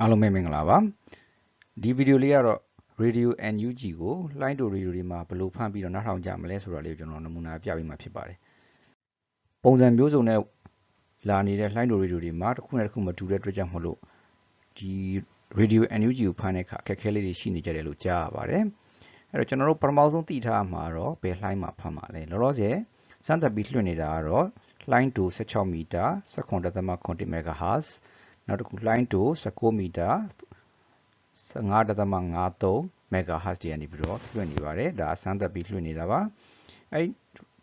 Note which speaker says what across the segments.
Speaker 1: အားလုံးပဲမင်္ဂလာပါဒီဗီဒီယိုလေးကတော့ Radio NUG ကို line to radio တွေမှာဘယ်လိုဖမ်းပြီးတော့နားထောင်ကြမလဲဆိုတာလေးကိုကျွန်တော်နမူနာပြပေးမှာဖြစ်ပါတယ်ပုံစံမျိုးစုံနဲ့လာနေတဲ့ line to radio တွေမှာတစ်ခုနဲ့တစ်ခုမတူတဲ့အတွက်ကြောင့်မလို့ဒီ Radio NUG ကိုဖမ်းတဲ့အခါအခက်အခဲလေးတွေရှိနေကြတယ်လို့ကြားရပါတယ်အဲ့တော့ကျွန်တော်တို့ပထမဆုံးသိထားမှာတော့ဘယ် line မှာဖမ်းမှာလဲလောလောဆယ်စမ်းသပ်ပြီးလွှင့်နေတာကတော့ line to 16မီတာ7.3 MHz နောက်တစ်ခု line to 19မီတာ15.53 MHz တွေကနေပြီးတော့လွှင့်နေပါတယ်ဒါအစမ်းသက်ပြီးလွှင့်နေတာပါအဲ့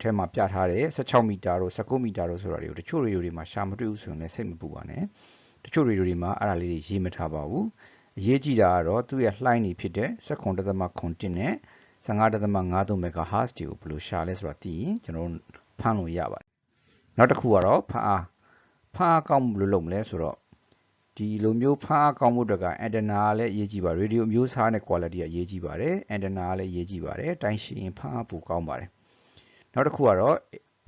Speaker 1: ထဲမှာပြထားတဲ့16မီတာတို့19မီတာတို့ဆိုတာတွေကိုတချို့ရေဒီယိုတွေမှာရှာမတွေ့ဘူးဆိုရင်လည်းစိတ်မပူပါနဲ့တချို့ရေဒီယိုတွေမှာအဲ့ဒါလေးတွေရေးမထားပါဘူးအရေးကြီးတာကတော့သူ့ရဲ့လှိုင်းနေဖြစ်တဲ့7.3နဲ့15.53 MHz တွေကိုဘယ်လိုရှာလဲဆိုတာသိရင်ကျွန်တော်ဖမ်းလို့ရပါတယ်နောက်တစ်ခုကတော့ဖမ်းအားဖမ်းအားကောင်းဘယ်လိုလုပ်မလဲဆိုတော့ ဒီလိုမျိုးဖမ်းအားကောင်းမှုအတွက်က antenna ကလည်းအရေးကြီးပါ radio အမျိုးအစားနဲ့ quality ကအရေးကြီးပါတယ် antenna ကလည်းအရေးကြီးပါတယ်တိုင်းရှင်းဖမ်းအားပိုကောင်းပါတယ်နောက်တစ်ခုကတော့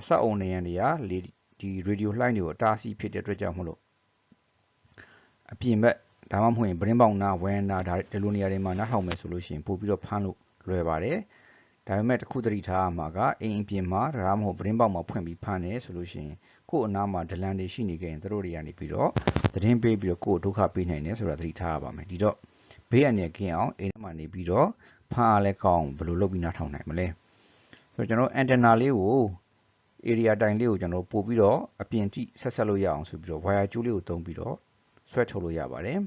Speaker 1: အဆက်အုံနေရန်တွေကဒီ radio line တွေကိုအတားဆီးဖြစ်တဲ့အတွက်ကြောင့်မလို့အပြင်ဘက်ဒါမှမဟုတ်ရင် brain bound နာဝဲနာဒါဒီလိုနေရာတွေမှာနားထောင်မယ်ဆိုလို့ရှိရင်ပို့ပြီးတော့ဖမ်းလို့လွယ်ပါတယ်ဒါပေမဲ့တခုတတိထားမှာကအိမ်အပြင်မှာဒါမှမဟုတ် brain bound မှာဖွင့်ပြီးဖမ်းတယ်ဆိုလို့ရှိရင်ကို့အနားမှာဒလန်တွေရှိနေကြရင်တို့တွေကနေပြီးတော့ သတင်းပေးပြီးတော့ကို့ဒုက္ခပေးနိုင်တယ်ဆိုတာသတိထားရပါမယ်ဒီတော့ဘေးအန္တရာယ်ကင်းအောင်အိမ်ထဲမှာနေပြီးတော့ဖမ်းအားလဲကောင်းဘယ်လိုလုပ်ပြီးနားထောင်နိုင်မလဲဆိုတော့ကျွန်တော် antenna လေးကို area တိုင်လေးကိုကျွန်တော်ပို့ပြီးတော့အပြင်ထိဆက်ဆက်လို့ရအောင်ဆိုပြီးတော့ wire ကျိုးလေးကိုသုံးပြီးတော့ဆွဲထုတ်လို့ရပါတယ်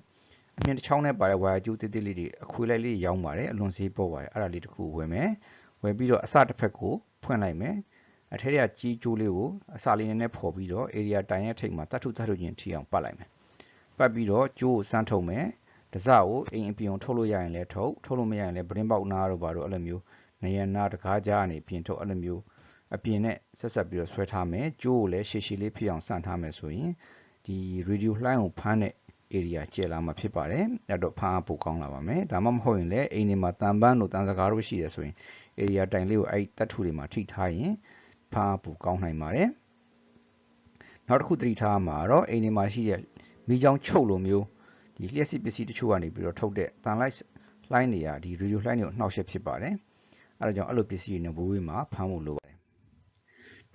Speaker 1: အမြင်တစ်ချောင်းနဲ့ပါတဲ့ wire ကျိုးတိတိလေးတွေအခွေလိုက်လေးရောင်းပါတယ်အလွန်ဈေးပေါ်ပါတယ်အဲ့ဒါလေးတစ်ခုဝယ်မယ်ဝယ်ပြီးတော့အစတစ်ဖက်ကိုဖွင့်လိုက်မယ်အထက်ကကြီးကျိုးလေးကိုအစာလေးနည်းနည်းဖော်ပြီးတော့ area တိုင်ရဲ့ထိပ်မှာတတ်ထုတတ်ထုချင်းထိအောင်ပတ်လိုက်မယ် ပတ်ပြီးတော့ကျိုးကိုစမ်းထုတ်မယ်တစကိုအိမ်အပြင်ထုတ်လို့ရရင်လည်းထုတ်ထုတ်လို့မရရင်လည်းပရင်ပေါက်နာတို့ဘာတို့အဲ့လိုမျိုးနေရနာတကားကြားကနေပြင်ထုတ်အဲ့လိုမျိုးအပြင်နဲ့ဆက်ဆက်ပြီးတော့ဆွဲထားမယ်ကျိုးကိုလည်းရှည်ရှည်လေးဖြစ်အောင်စမ်းထားမယ်ဆိုရင်ဒီ radio line ကိုဖမ်းတဲ့ area ကျယ်လာမှာဖြစ်ပါတယ်အဲ့တော့ဖမ်းဖို့ကောင်းလာပါမယ်ဒါမှမဟုတ်ရင်လည်းအိမ်တွေမှာတန်ပန်းတို့တန်စကားတို့ရှိတယ်ဆိုရင် area တိုင်လေးကိုအဲ့တတ်ထူတွေမှာထိထားရင်ဖမ်းဖို့ကောင်းနိုင်ပါတယ်နောက်တစ်ခုသတိထားမှာတော့အိမ်တွေမှာရှိတဲ့ မိချောင်းချုပ်လိုမျိုးဒီလျှက်စစ်ပစ္စည်းတချို့ကနေပြီးတော့ထုတ်တဲ့တန်လိုက်လှိုင်းတွေကဒီ radio လှိုင်းတွေကိုနှောက်ယှက်ဖြစ်ပါတယ်အဲဒါကြောင့်အဲ့လိုပစ္စည်းတွေနဲ့ဘိုးဝေးမှာဖမ်းဖို့လိုပါတယ်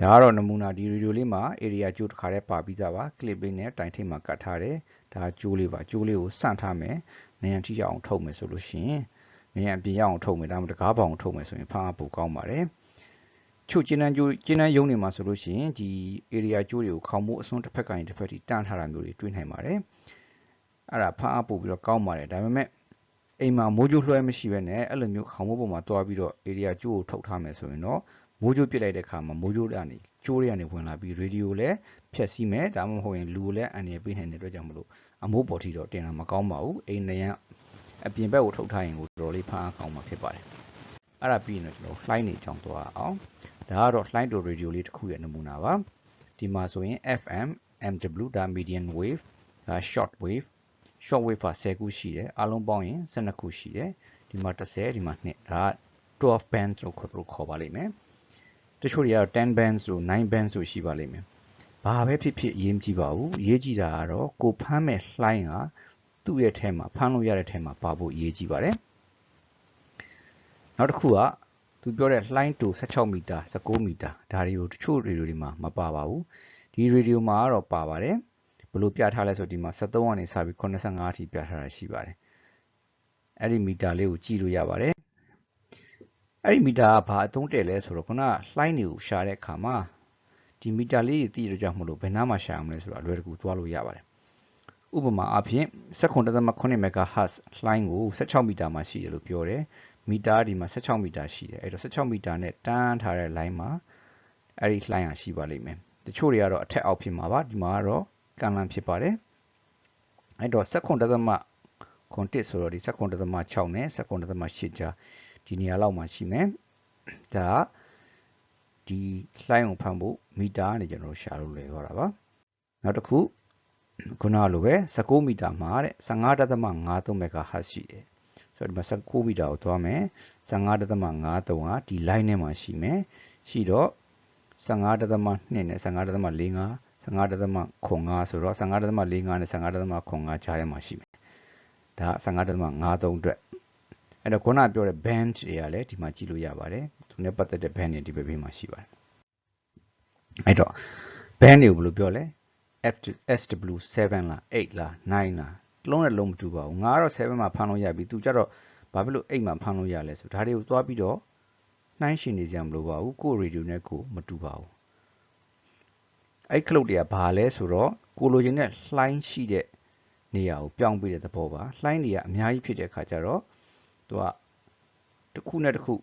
Speaker 1: ဒါကတော့နမူနာဒီ radio လေးမှာ area ကျိုးတစ်ခါတည်းပါပြီးသားပါ clip လေးနဲ့တိုင်ထိပ်မှာကတ်ထားတယ်ဒါကျိုးလေးပါကျိုးလေးကိုစန့်ထားမယ်နေရန်ထိရအောင်ထုတ်မယ်ဆိုလို့ရှိရင်နေရန်ပြင်ရအောင်ထုတ်မယ်ဒါမှမဟုတ်တကားပေါအောင်ထုတ်မယ်ဆိုရင်ဖမ်းဖို့ကောင်းပါတယ် ချုပ်ကျင်းတန်းကျိုးကျင်းတန်းရုံးနေမှာဆိုလို့ရှိရင်ဒီ area ကျိုးတွေကိုခေါင်းမိုးအစွန်းတစ်ဖက်ကနေတစ်ဖက်ထိတန်းထားတာမျိုးတွေတွေ့နိုင်ပါတယ်အဲ့ဒါဖမ်းအပ်ပို့ပြီးတော့ကောင်းပါတယ်ဒါပေမဲ့အိမ်မှာမိုးကြိုးလွှဲမရှိဘဲနဲ့အဲ့လိုမျိုးခေါင်းမိုးပေါ်မှာတွားပြီးတော့ area ကျိုးကိုထုတ်ထားမယ်ဆိုရင်တော့မိုးကြိုးပြစ်လိုက်တဲ့အခါမှာမိုးကြိုးကနေကျိုးတွေကနေဝင်လာပြီးရေဒီယိုလည်းဖြတ်စီးမယ်ဒါမှမဟုတ်ရင်လူကိုလည်းအန်ရပေးနိုင်တဲ့အတွက်ကြောင့်မလို့အမိုးပေါ်ထိတော့တင်တာမကောင်းပါဘူးအိမ်နေရန်အပြင်ဘက်ကိုထုတ်ထားရင်ကိုတော်တော်လေးဖမ်းအောင်ကောင်းမှာဖြစ်ပါတယ်အဲ့ဒါပြီးရင်တော့ကျွန်တော်လှိုင်းနေချောင်းသွားအောင် ဒါကတော့လှိုင်းတိုရေဒီယိုလေးတစ်ခုရဲ့နမူနာပါဒီမှာဆိုရင် FM MW ဒါ medium wave ဒါ short wave short wave ပါ10ခုရှိတယ်အားလုံးပေါင်းရင်12ခုရှိတယ်ဒီမှာ30ဒီမှာ2ဒါက12 bands လို့ခေါ်လို့ခေါ်ပါလိမ့်မယ်တချို့တွေကတော့10 bands လို့9 bands လို့ရှိပါလိမ့်မယ်ဘာပဲဖြစ်ဖြစ်အရေးမကြီးပါဘူးအရေးကြီးတာကတော့ကိုဖမ်းမဲ့လှိုင်းဟာသူ့ရဲ့ထဲမှာဖမ်းလို့ရတဲ့ထဲမှာပါဖို့အရေးကြီးပါတယ်နောက်တစ်ခုက သူပြောတဲ့လှိုင်းတူ16မီတာ19မီတာဒါတွေကိုတချို့ရေဒီယိုတွေမှာမပါပါဘူးဒီရေဒီယိုမှာကတော့ပါပါတယ်ဘယ်လိုပြထားလဲဆိုဒီမှာ73ကနေစပြီး85အထိပြထားတာရှိပါတယ်အဲ့ဒီမီတာလေးကိုကြည့်လို့ရပါတယ်အဲ့ဒီမီတာကဘာအသုံးတဲ့လဲဆိုတော့ခုနကလှိုင်းတွေကိုရှာတဲ့အခါမှာဒီမီတာလေးတွေသိရကြမလို့ဘယ်နားမှာရှာအောင်လဲဆိုတာအလွယ်တကူသွားလို့ရပါတယ်ဥပမာအဖြစ်7.8 MHz လှိုင်းကို16မီတာမှာရှိတယ်လို့ပြောတယ် မီတာဒီမှာ16မီတာရှိတယ်အဲ့တော့16မီတာနဲ့တန်းထားတဲ့ line မှာအဲ့ဒီ line ဟာရှိပါလိမ့်မယ်တချို့တွေကတော့အထက်အောက်ဖြစ်မှာပါဒီမှာကတော့ကန်လန်ဖြစ်ပါတယ်အဲ့တော့7.8 content ဆိုတော့ဒီ7.6နဲ့7.8ကြားဒီနေရာလောက်မှာရှိမယ်ဒါဒီ line ကိုဖမ်းဖို့မီတာကနေကျွန်တော်တို့ရှာလို့လွယ်သွားတာပါနောက်တစ်ခုခုနလိုပဲ19မီတာမှာတဲ့15.53 MHz ရှိတယ် ဆိုတော့ဒီမှာ16မီတာကိုသွားမယ်15.53ကဒီ line ထဲမှာရှိမယ်ရှိတော့15.2နဲ့15.45 15.5ဆိုတော့15.45နဲ့15.5ကြားထဲမှာရှိမယ်ဒါ15.53အတွက်အဲ့တော့ခုနပြောတဲ့ band တွေကလည်းဒီမှာကြည့်လို့ရပါတယ်သူနဲ့ပတ်သက်တဲ့ band တွေဒီဘက်ဘေးမှာရှိပါတယ်အဲ့တော့ band တွေကိုဘယ်လိုပြောလဲ F SW7 လား8လား9လား လုံးနဲ့လုံးမတူပါဘူးငါကတော့7မှာဖမ်းလို့ရပြီသူကြတော့ဘာဖြစ်လို့8မှာဖမ်းလို့ရလဲဆိုဒါတွေကိုသွားပြီးတော့နှိုင်းရှင်နေကြမလို့ပါဘူးကိုရေဒီယိုနဲ့ကိုမတူပါဘူးအဲ့ခလုတ်တွေကဘာလဲဆိုတော့ကိုလိုချင်တဲ့လှိုင်းရှိတဲ့နေရာကိုပြောင်းပေးတဲ့သဘောပါလှိုင်းတွေကအများကြီးဖြစ်တဲ့အခါကျတော့သူကတစ်ခုနဲ့တစ်ခု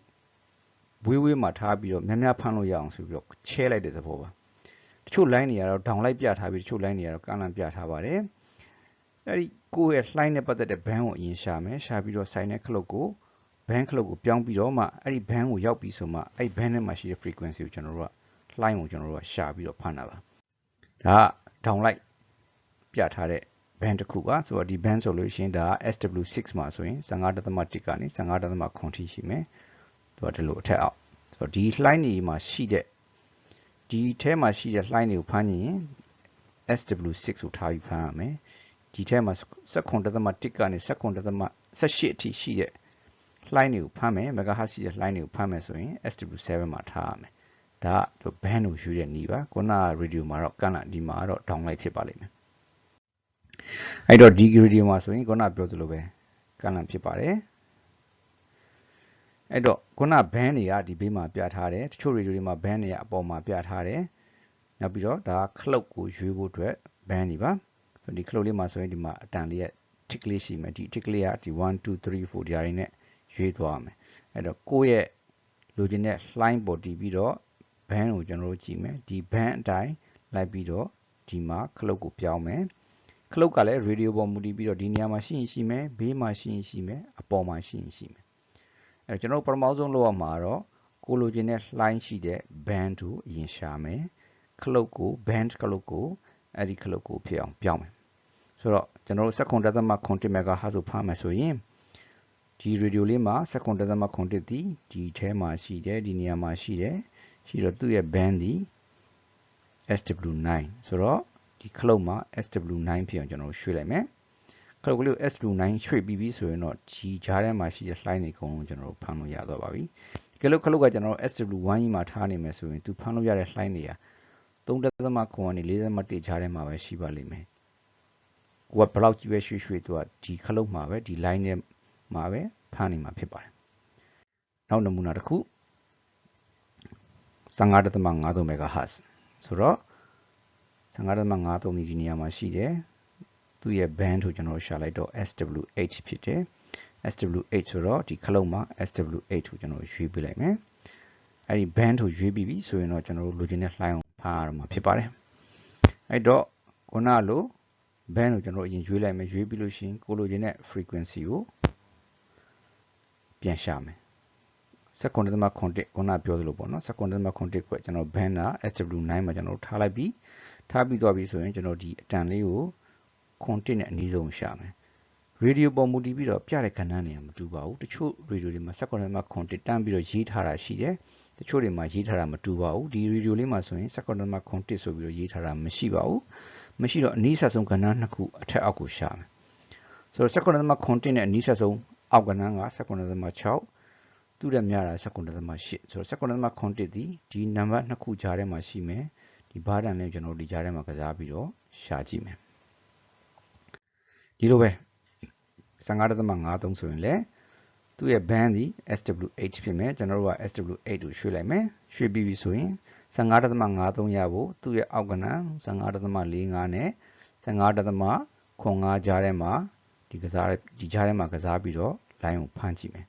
Speaker 1: ဝေးဝေးမှာထားပြီးတော့များများဖမ်းလို့ရအောင်ဆိုပြီးတော့ချဲလိုက်တဲ့သဘောပါတချို့ line တွေကတော့ down လိုက်ပြထားပြီးတချို့ line တွေကတော့ကန့်လန့်ပြထားပါတယ် အဲ့ဒီကိုယ့်ရဲ့ line နဲ့ပတ်သက်တဲ့ band ကိုအရင်ရှာမယ်ရှာပြီးတော့ sign တဲ့ clock ကို band clock ကိုပြောင်းပြီးတော့မှအဲ့ဒီ band ကိုရောက်ပြီးဆိုမှအဲ့ band ထဲမှာရှိတဲ့ frequency ကိုကျွန်တော်တို့က line ကိုကျွန်တော်တို့ကရှာပြီးတော့ဖမ်းတာပါဒါက down လိုက်ပြထားတဲ့ band တစ်ခုပါဆိုတော့ဒီ band ဆိုလို့ရှိရင်ဒါက SW6 မှာဆိုရင်15.1ကနေ15.9ထိရှိမယ်သူကဒီလိုအထက်အောက်ဆိုတော့ဒီ line တွေမှာရှိတဲ့ဒီထဲမှာရှိတဲ့ line တွေကိုဖမ်းရင် SW6 ကိုထားပြီးဖမ်းရမယ် ဒီထဲမှာ7.1ကနေ7.18အထိရှိတဲ့ line တွေကိုဖမ်းမယ် megahertz ရှိတဲ့ line တွေကိုဖမ်းမယ်ဆိုရင် SW7 မှာထားရမယ်ဒါက band ကိုယူတဲ့နည်းပါခုနက radio မှာတော့ကန့်လန့်ဒီမှာတော့ down လိုက်ဖြစ်ပါလိမ့်မယ်အဲ့တော့ဒီ radio မှာဆိုရင်ခုနပြောသလိုပဲကန့်လန့်ဖြစ်ပါတယ်အဲ့တော့ခုန band တွေကဒီဘေးမှာပြထားတယ်တချို့ radio တွေမှာ band တွေကအပေါ်မှာပြထားတယ်နောက်ပြီးတော့ဒါက clock ကိုရွေးဖို့အတွက် band တွေပါ ဒီ clock လေးမှာဆိုရင်ဒီမှာအတန်လေးရဲ့ tick လေးရှိမယ်ဒီ tick လေးကဒီ1 2 3 4ဒီဟာတွေနဲ့ရွေးသွားမယ်အဲ့တော့ကိုယ့်ရဲ့လိုချင်တဲ့ line ပေါ်တည်ပြီးတော့ band ကိုကျွန်တော်တို့ကြည့်မယ်ဒီ band အတိုင်းလိုက်ပြီးတော့ဒီမှာ clock ကိုပြောင်းမယ်ခလုတ်ကလည်း radio ပေါ်မူတည်ပြီးတော့ဒီနေရာမှာရှိရင်ရှိမယ်ဘေးမှာရှိရင်ရှိမယ်အပေါ်မှာရှိရင်ရှိမယ်အဲကျွန်တော်ပထမဆုံးလုပ်ရမှာတော့ကိုလိုချင်တဲ့ line ရှိတဲ့ band ကိုအရင်ရှာမယ်ခလုတ်ကို band ခလုတ်ကို အဲ့ဒီခလုတ်ကိုဖြစ်အောင်ပြောင်းမယ်ဆိုတော့ကျွန်တော်တို့ second decimal content megahertz ကိုဖမ်းမယ်ဆိုရင်ဒီ radio လေးမှာ second decimal content ဒီဒီထဲမှာရှိတယ်ဒီနေရာမှာရှိတယ်ရှိတော့သူ့ရဲ့ band ဒီ SW9 ဆိုတော့ဒီခလုတ်မှာ SW9 ဖြစ်အောင်ကျွန်တော်ရွှေ့လိုက်မယ်ခလုတ်ကလေးကို SW9 ရွှေ့ပြီးပြီဆိုရင်တော့ဒီကြားထဲမှာရှိတဲ့ slide တွေအကုန်လုံးကျွန်တော်တို့ဖမ်းလို့ရတော့ပါပြီကလုတ်ခလုတ်ကကျွန်တော်တို့ SW1 ကြီးမှာထားနေမယ်ဆိုရင်သူဖမ်းလို့ရတဲ့ slide တွေက 3.9ကနေ4.1ကြားထဲမှာပဲရှိပါလိမ့်မယ်ကိုကဘလောက်ကြီးပဲရွှေ့ရွှေ့သူကဒီခလုတ်မှာပဲဒီ line နဲ့မှာပဲဖမ်းနေမှာဖြစ်ပါတယ်နောက်နမူနာတစ်ခု15.53 MHz ဆိုတော့15.53ဒီနေရာမှာရှိတယ်သူ့ရဲ့ band ကိုကျွန်တော်ရှာလိုက်တော့ SWH ဖြစ်တယ် SWH ဆိုတော့ဒီခလုံးမှာ SWH ကိုကျွန်တော်ရွေးပေးလိုက်မယ် အဲ့ဒီ band ကိုရွေးပြီးပြီဆိုရင်တော့ကျွန်တော်တို့လိုချင်တဲ့ line ကိုဖားရမှာဖြစ်ပါတယ်အဲ့တော့ခုနလို band ကိုကျွန်တော်အရင်ရွေးလိုက်မယ်ရွေးပြီးလို့ရှိရင်ကိုလိုချင်တဲ့ frequency ကိုပြန်ရှာမယ် second သမခွန်တစ်ခုနပြောသလိုပေါ့နော် second သမခွန်တစ်ကိုကျွန်တော် band က SW9 မှာကျွန်တော်ထားလိုက်ပြီးထားပြီးသွားပြီဆိုရင်ကျွန်တော်ဒီအတန်လေးကိုခွန်တစ်နဲ့အနည်းဆုံးရှာမယ်ရေဒီယိုပေါ်မူတည်ပြီးတော့ပြတဲ့ကဏ္ဍနေမတူပါဘူးတချို့ရေဒီယိုတွေမှာ second သမခွန်တစ်တန်းပြီးတော့ရေးထားတာရှိတယ်တ ချို့တွေမှာရေးထားတာမတူပါဘူးဒီရေဒီယိုလေးမှာဆိုရင် second သမခွန်တစ်ဆိုပြီးတော့ရေးထားတာမရှိပါဘူးမရှိတော့အနည်းဆက်ဆုံးကဏ္ဍနှစ်ခုအထက်အောက်ကိုရှာမယ်ဆိုတော့ second သမခွန်တစ်နဲ့အနည်းဆက်ဆုံးအောက်ကဏ္ဍက second သမ6သူ့ရဲ့များတာ7.8ဆိုတော့7.8ဒီဒီနံပါတ်နှစ်ခုကြားထဲမှာရှိမယ်ဒီဘားတန်လေးကျွန်တော်ဒီကြားထဲမှာကစားပြီးတော့ရှာကြည့်မယ်ဒီလိုပဲ15.53ဆိုရင်လေ သူ့ရဲ့ band ဒီ SWH ဖြစ်မယ်ကျွန်တော်တို့က SW8 ကိုရွှေ့လိုက်မယ်ရွှေ့ပြီးပြီဆိုရင်15.53ရဖို့သူ့ရဲ့အောက်ကဏ္ဍ15.45နဲ့15.95ကြားထဲမှာဒီကစားဒီကြားထဲမှာကစားပြီးတော့ line ကိုဖမ်းကြည့်မယ်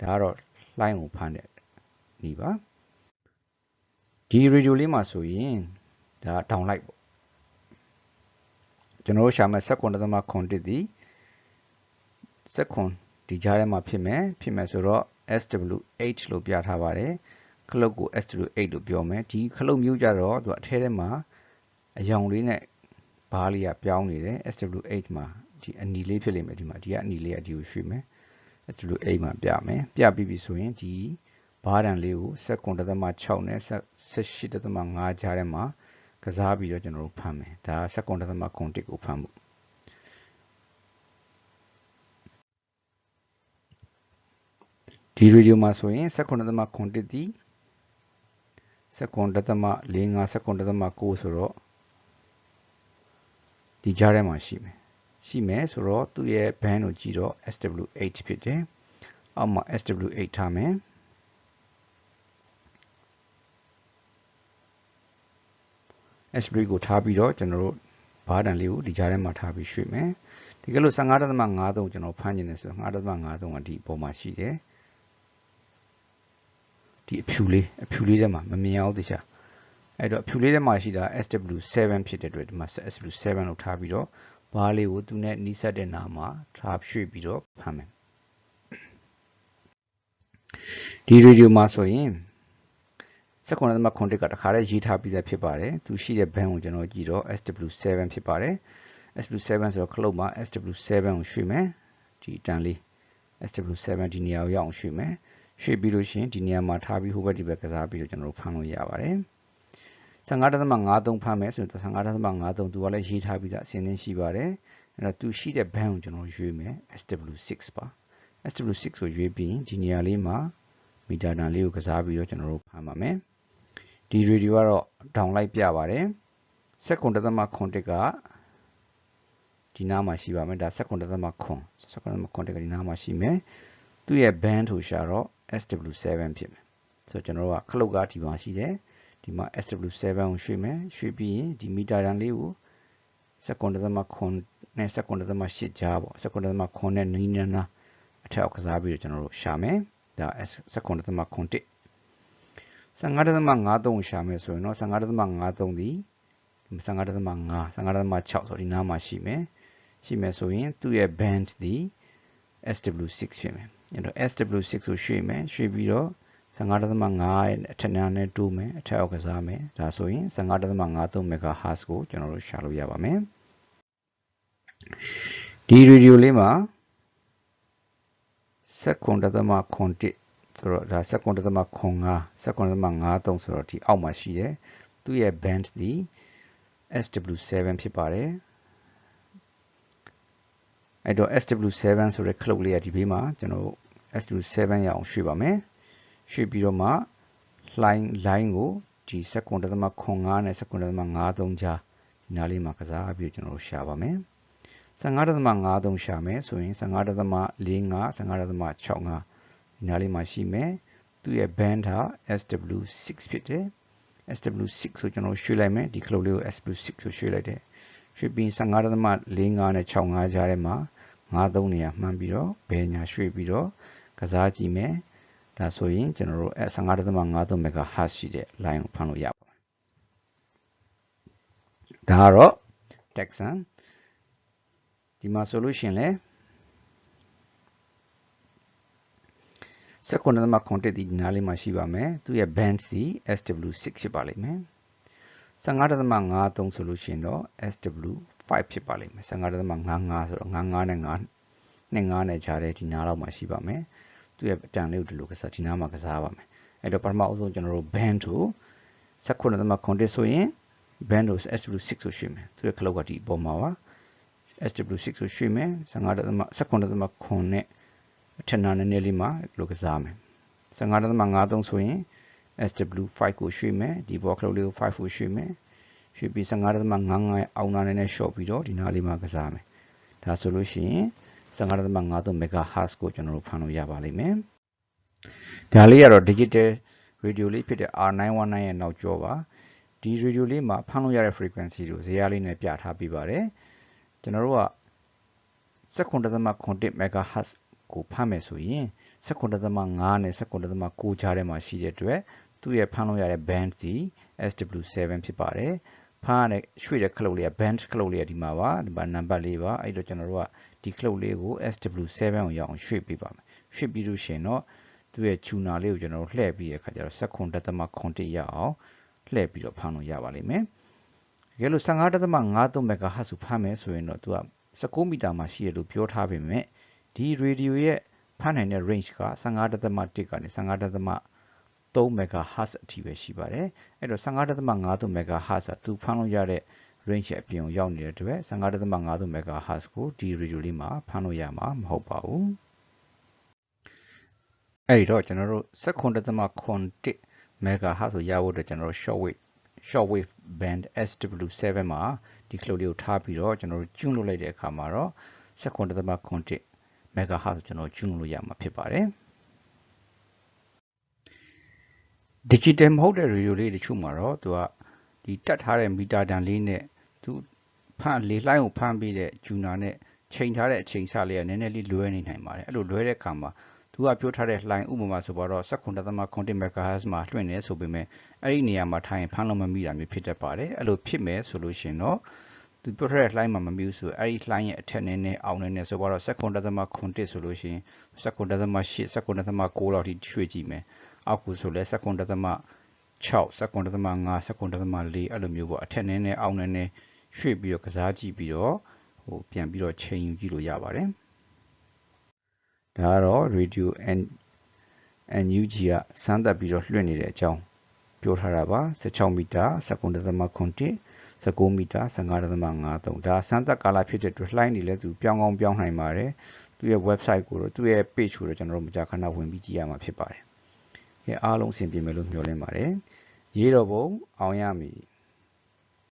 Speaker 1: ဒါကတော့ line ကိုဖမ်းတဲ့နေပါဒီ radio လေးမှာဆိုရင်ဒါ down light ပေါ့ကျွန်တော်တို့ရှာမဲ့ second သမခွန်တစ်ဒီ second ဒီကြားထဲမှာဖြစ်မယ်ဖြစ်မယ်ဆိုတော့ SWH လို့ပြထားပါတယ်ခလုတ်ကို SW8 လို့ပြောမယ်ဒီခလုတ်မျိုးကြတော့သူအထဲထဲမှာအယောင်လေးနဲ့ဘားလေးကပြောင်းနေတယ် SW8 မှာဒီအနီလေးဖြစ်လိမ့်မယ်ဒီမှာဒီကအနီလေးကဒီကိုရွှေ့မယ် SW8 မှာပြမယ်ပြပြီးပြီဆိုရင်ဒီဘားတန်လေးကိုစက္ကွန်1.6နဲ့18.5ကြားထဲမှာကစားပြီးတော့ကျွန်တော်တို့ဖမ်းမယ်ဒါစက္ကွန်1.1ကိုဖမ်းမှု ဒီရေဒီယိုမှာဆိုရင်19.7တီ19.45 19.9ဆိုတော့ဒီကြားထဲမှာရှိမယ်ရှိမယ်ဆိုတော့သူ့ရဲ့ band ကိုကြည့်တော့ SW8 ဖြစ်တယ်အောက်မှာ SW8 ထားမယ် SW ကိုထားပြီးတော့ကျွန်တော်တို့ဘားတန်လေးကိုဒီကြားထဲမှာထားပြီးရွှေ့မယ်ဒီကလို့15.53ကျွန်တော်ဖမ်းကျင်နေဆို5.53ကဒီအပေါ်မှာရှိတယ် ဒီအဖြူလေးအဖြူလေးထဲမှာမမြင်အောင်တခြားအဲ့တော့အဖြူလေးထဲမှာရှိတာ SW7 ဖြစ်တဲ့အတွက်ဒီမှာ SW7 လို့ထားပြီးတော့ဘားလေးကိုသူနဲ့နီးစပ်တဲ့နာမှာထားရွှေ့ပြီးတော့ဖမ်းမယ်ဒီရေဒီယိုမှာဆိုရင်စက္ကွန်သမခွန်တစ်ကတခါတည်းရေးထားပြီးသားဖြစ်ပါတယ်သူရှိတဲ့ဘန်းကိုကျွန်တော်ကြည့်တော့ SW7 ဖြစ်ပါတယ် SW7 ဆိုတော့ခလုတ်မှာ SW7 ကိုရွှေ့မယ်ဒီအတန်လေး SW7 ဒီနေရာကိုရအောင်ရွှေ့မယ် ရွှေ့ပြီးလို့ရှိရင်ဒီနေရာမှာထားပြီးဟိုဘက်ဒီဘက်ကစားပြီးတော့ကျွန်တော်တို့ဖမ်းလို့ရပါတယ်15.53ဖမ်းမယ်ဆိုတော့15.53သူကလည်းရေးထားပြီးသားအစဉ်သင်းရှိပါတယ်အဲ့တော့သူရှိတဲ့ဘန်းကိုကျွန်တော်ရွေးမယ် SW6 ပါ SW6 ကိုရွေးပြီးဒီနေရာလေးမှာမီတာတန်လေးကိုကစားပြီးတော့ကျွန်တော်တို့ဖမ်းပါမယ်ဒီရေဒီယိုကတော့ဒေါင်လိုက်ပြပါတယ်စက္ကွန်တသမခွန်တစ်ကဒီနားမှာရှိပါမယ်ဒါစက္ကွန်တသမခွန်စက္ကွန်တသမခွန်တစ်ကဒီနားမှာရှိမယ်သူ့ရဲ့ band ထိုရှာတော့ SW7 ဖြစ်မယ်ဆိုတော့ကျွန်တော်တို့ကခလုတ်ကားဒီမှာရှိတယ်ဒီမှာ SW7 ကိုရွှေ့မယ်ရွှေ့ပြီးရင်ဒီမီတာတန်လေးကိုစက္ကွန်တသမခွန်နဲ့စက္ကွန်တသမ8ကြားပေါ့စက္ကွန်တသမခွန်နဲ့နီးနီးနားအထက်ကစားပြီးတော့ကျွန်တော်တို့ရှာမယ်ဒါ S စက္ကွန်တသမခွန်1 15.53ရှာမယ်ဆိုရင်တော့15.53ဒီ15.5 15.6ဆိုဒီနားမှာရှိမယ်ရှိမယ်ဆိုရင်သူ့ရဲ့ band ဒီ SW6 ဖြစ်မယ် အဲ့တော့ SW6 ကိုရွှေ့မယ်ရွှေ့ပြီးတော့15.5ရဲ့အထက်နားနဲ့တိုးမယ်အထက်အောက်ကစားမယ်ဒါဆိုရင်15.53 MHz ကိုကျွန်တော်တို့ရှာလို့ရပါမယ်ဒီရေဒီယိုလေးမှာစက္ကွန် .1 ဆိုတော့ဒါစက္ကွန်တသမခွန်5စက္ကွန်တသမ53ဆိုတော့ဒီအောက်မှာရှိတယ်သူ့ရဲ့ band ဒီ SW7 ဖြစ်ပါတယ် အဲ့တော့ SW7 ဆိုတဲ့ clock လေးကဒီဘေးမှာကျွန်တော် SW7 ရအောင်ရွှေ့ပါမယ်ရွှေ့ပြီးတော့မှ line line ကိုဒီစက္ကွန်တသမခွန်5နဲ့စက္ကွန်တသမ53ကြားဒီနားလေးမှာကစားပြီးကျွန်တော်တို့ရှာပါမယ်15.53ရှာမယ်ဆိုရင်15.45 15.65ဒီနားလေးမှာရှိမယ်သူ့ရဲ့ band ဟာ SW6 ဖြစ်တယ် SW6 ဆိုကျွန်တော်ရွှေ့လိုက်မယ်ဒီခလုတ်လေးကို SW6 ဆိုရွှေ့လိုက်တယ် ရွှေ့ပြီး15.45နဲ့65ကြားထဲမှာ53နေရာမှန်းပြီးတော့ဘယ်ညာရွှေ့ပြီးတော့ကစားကြည့်မယ်ဒါဆိုရင်ကျွန်တော်တို့15.53 MHz ရှိတဲ့ line ကိုဖမ်းလို့ရပါတယ်ဒါကတော့ Texan ဒီမှာဆိုလို့ရှိရင်လည်း19.1ဒီနားလေးမှာရှိပါမယ်သူရဲ့ band C SW6 ဖြစ်ပါလိမ့်မယ် 15.53ဆိုလို့ရှိရင်တော့ SW5 ဖြစ်ပါလိမ့်မယ်15.55ဆိုတော့55နဲ့5နဲ့5နဲ့ခြားတဲ့ဒီနားလောက်မှာရှိပါမယ်သူရဲ့အတန်လေးကိုဒီလိုကစားဒီနားမှာကစားပါမယ်အဲ့တော့ပထမအဆုံးကျွန်တော်တို့ band ကို19.1ဆိုရင် band ကို SW6 ဆိုရွှေ့မယ်သူရဲ့ခလုတ်ကဒီအပေါ်မှာပါ SW6 ဆိုရွှေ့မယ်15.9နဲ့အထက်နာနည်းနည်းလေးမှာဒီလိုကစားမယ်15.53ဆိုရင် SW5 ကိုရွှေ့မယ်ဒီဘောကလုတ်လေးကို5ကိုရွှေ့မယ်ရွှေ့ပြီး15.55အောက်နာနည်းနည်း short ပြီးတော့ဒီနားလေးမှာကစားမယ်ဒါဆိုလို့ရှိရင်15.53 MHz ကိုကျွန်တော်တို့ဖမ်းလို့ရပါလိမ့်မယ်ဒါလေးကတော့ digital radio လေးဖြစ်တဲ့ R919 ရဲ့နောက်ကျောပါဒီ radio လေးမှာဖမ်းလို့ရတဲ့ frequency ကိုဇေယျလေးနဲ့ပြထားပြီးပါတယ်ကျွန်တော်တို့က7.1 MHz ကိုဖမ်းမယ်ဆိုရင်19.5နဲ့19.9ကြားထဲမှာရှိတဲ့အတွက် သူ့ရဲ့ဖမ်းလို့ရတဲ့ band ဒီ SW7 ဖြစ်ပါတယ်ဖမ်းရတဲ့ရွှေ့တဲ့ခလုတ်လေးက band ခလုတ်လေးကဒီမှာပါဒီမှာနံပါတ်လေးပါအဲ့တော့ကျွန်တော်တို့ကဒီခလုတ်လေးကို SW7 ကိုရအောင်ရွှေ့ပေးပါမယ်ရွှေ့ပြီးလို့ရှိရင်တော့သူ့ရဲ့ tuner လေးကိုကျွန်တော်တို့လှည့်ပြီးရခါကျတော့7.3ရအောင်လှည့်ပြီးတော့ဖမ်းလို့ရပါလိမ့်မယ်တကယ်လို့15.53 MHz ဖမ်းမယ်ဆိုရင်တော့သူက19မီတာမှာရှိရလို့ပြောထားပေမဲ့ဒီ radio ရဲ့ဖမ်းနိုင်တဲ့ range က15.1ကနေ 15.3 MHz အထိပဲရှိပါတယ်အဲ့တော့15.53 MHz ကသူဖမ်းလို့ရတဲ့ range အပြင်ကိုရောက်နေတဲ့အတွက်15.53 MHz ကိုဒီ radio လေးမှာဖမ်းလို့ရမှာမဟုတ်ပါဘူးအဲ့ဒီတော့ကျွန်တော်တို့16.1 MHz ဆိုရဖို့အတွက်ကျွန်တော်တို့ shortwave shortwave band SW7 မှာဒီ cloud လေးကိုထားပြီးတော့ကျွန်တော်တို့ကျူးလွတ်လိုက်တဲ့အခါမှာတော့16.1 MHz ကျွန်တော်ကျူးလွတ်လို့ရမှာဖြစ်ပါတယ် digital မဟုတ်တဲ့ radio လေးတချို့မှာတော့သူကဒီတက်ထားတဲ့မီတာတန်လေးနဲ့သူဖန်လေလှိုင်းကိုဖမ်းပြီးတဲ့ဂျူနာနဲ့ချိန်ထားတဲ့အချိန်စလေးကနည်းနည်းလေးလွဲနေနိုင်ပါတယ်အဲ့လိုလွဲတဲ့အခါမှာသူကပြောထားတဲ့လှိုင်းဥပမာဆိုတော့19.9 MHz မှာလွှင့်နေဆိုပေမဲ့အဲ့ဒီနေရာမှာထိုင်ဖမ်းလို့မမိတာမျိုးဖြစ်တတ်ပါတယ်အဲ့လိုဖြစ်မယ်ဆိုလို့ရှိရင်တော့သူပြောထားတဲ့လှိုင်းမှာမမီဘူးဆိုအဲ့ဒီလှိုင်းရဲ့အထက်နည်းနည်းအောင်နည်းနည်းဆိုတော့19.9ဆိုလို့ရှိရင်19.8 19.9လောက်ထိရွှေ့ကြည့်မယ် အောက်ကူဆိုလဲ19.6 19.5 19.4အဲ့လိုမျိုးပေါ့အထက်နည်းနည်းအောက်နည်းနည်းရွှေ့ပြီးတော့ကစားကြည့်ပြီးတော့ဟိုပြန်ပြီးတော့ချိန်ယူကြည့်လို့ရပါတယ်ဒါကတော့ radio and NUG ကစမ်းသပ်ပြီးတော့လွှင့်နေတဲ့အကြောင်းပြောထားတာပါ16မီတာ19.9 19မီတာ15.53ဒါစမ်းသပ်ကာလဖြစ်တဲ့အတွက်လှိုင်းနေလဲသူပြောင်းကောင်းပြောင်းနိုင်ပါတယ်သူရဲ့ website ကိုတော့သူရဲ့ page ကိုတော့ကျွန်တော်တို့မကြာခဏဝင်ပြီးကြည့်ရမှာဖြစ်ပါတယ်။အဲ အားလုံးအဆင်ပြေမယ်လို့မျှော်လင့်ပါတယ်။ရေးတော်ပုံအောင်ရမည်